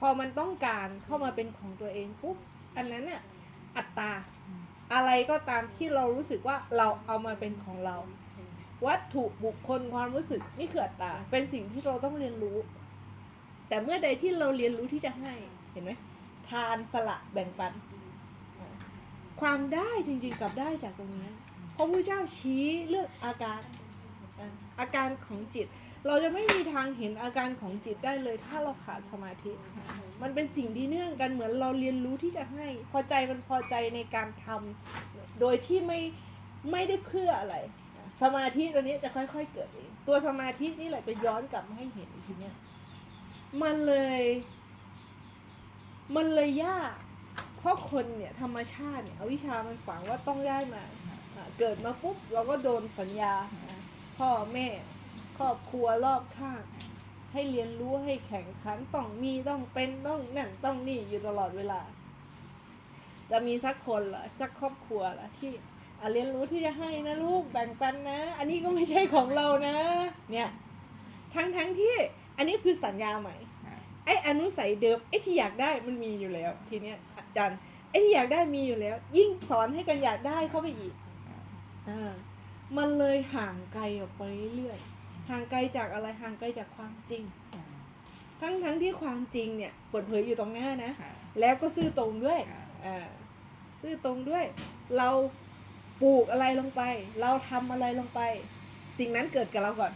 พอมันต้องการเข้ามาเป็นของตัวเองปุ๊บอันนั้นน่ะอัตตา อะไรก็ตามที่เรารู้สึกว่าเราเอามาเป็นของเรา วัตถุบุคคลความรู้สึกนี่คืออัตตา เป็นสิ่งที่เราต้องเรียนรู้ แต่เมื่อใดที่เราเรียนรู้ที่จะให้เห็นไหมทานสละแบ่งปัน ความได้จริงๆกับได้จากตรงนี้พระพระเจ้าชี้เรื่องอาการ อาการของจิต เราจะไม่มีทางเห็นอาการของจิตได้เลย ถ้าเราขาดสมาธิ มันเป็นสิ่งที่เนื่องกันเหมือนเราเรียนรู้ที่จะให้ พอใจมันพอใจในการทำโดยที่ไม่ไม่ได้เพื่ออะไร สมาธิตัวนี้จะค่อย ๆ เกิดเองตัวสมาธินี่แหละจะย้อนกลับมาให้เห็นทีเนี้ยมันเลย มันเลยยาก เพราะคนเนี่ยธรรมชาติเนี่ยอวิชามันฝังว่าต้องได้มา เกิดมาปุ๊บเราก็โดนสัญญา พ่อแม่ ครอบครัวรอบข้าง ให้เรียนรู้ให้แข่งขันต้องมีต้องเป็นต้องนั่นต้องนี่อยู่ตลอดเวลา จะมีสักคนเหรอสักครอบครัวเหรอที่อะเรียนรู้ที่จะให้นะลูกแบ่งปันนะ อันนี้ก็ไม่ใช่ของเรานะ เนี่ย ทั้งทั้งที่อันนี้คือสัญญาใหม่ไอ้อนุสัยเดิมไอ้ที่อยากได้มันมีอยู่แล้ว ทีเนี้ยอาจารย์ไอ้ที่อยากได้มีอยู่แล้ว ยิ่งสอนให้กันอยากได้เข้าไปอีกอ่า มันเลยห่างไกลออกไปเรื่อยๆห่างไกลจากอะไรห่างไกลจากความจริง ทั้งทั้งที่ความจริงเนี่ยเปิดเผยอยู่ตรงหน้านะ แล้วก็ซื่อตรงด้วยอ่าซื่อตรงด้วย เราปลูกอะไรลงไป เราทำอะไรลงไป สิ่งนั้นเกิดกับเราก่อน